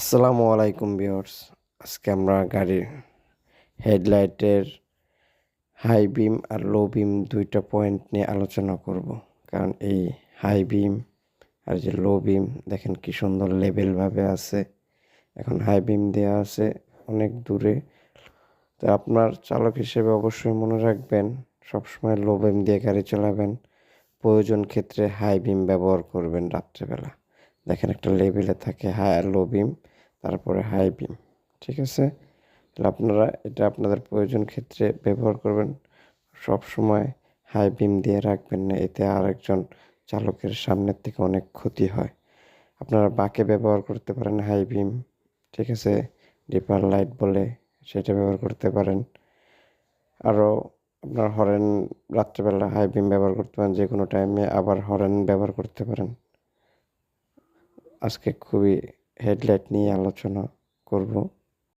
আসসালামু আলাইকুম ভিউয়ার্স। আজকে আমরা গাড়ির হেডলাইটের হাই বিম আর লো বিম দুইটা পয়েন্ট নিয়ে আলোচনা করব। কারণ এই হাই বিম আর যে লো বিম দেখেন কি সুন্দর লেভেলভাবে আছে। এখন হাই বিম দেওয়া আছে অনেক দূরে। তো আপনার চালক হিসেবে অবশ্যই মনে রাখবেন, সবসময় লো বিম দিয়ে গাড়ি চালাবেন। প্রয়োজন ক্ষেত্রে হাই বিম ব্যবহার করবেন রাত্রেবেলা। দেখেন একটা লেভেলে থাকে হাই লো বিম তারপরে হাই বিম ঠিক আছে? তাহলে আপনারা এটা আপনাদের প্রয়োজন ক্ষেত্রে ব্যবহার করবেন। সব সময় হাই বিম দিয়ে রাখবেন না, এতে আরেকজন চালকের সামনের থেকে অনেক ক্ষতি হয়। আপনারা বাঁকে ব্যবহার করতে পারেন হাই বিম ঠিক আছে? ডিপার লাইট বলে সেটা ব্যবহার করতে পারেন। আরও আপনার হরেন রাত্রেবেলা হাই বিম ব্যবহার করতে পারেন যে কোনো টাইমে আবার হরেন ব্যবহার করতে পারেন। আজকে খুবই হেডলাইট নিয়ে আলোচনা করব।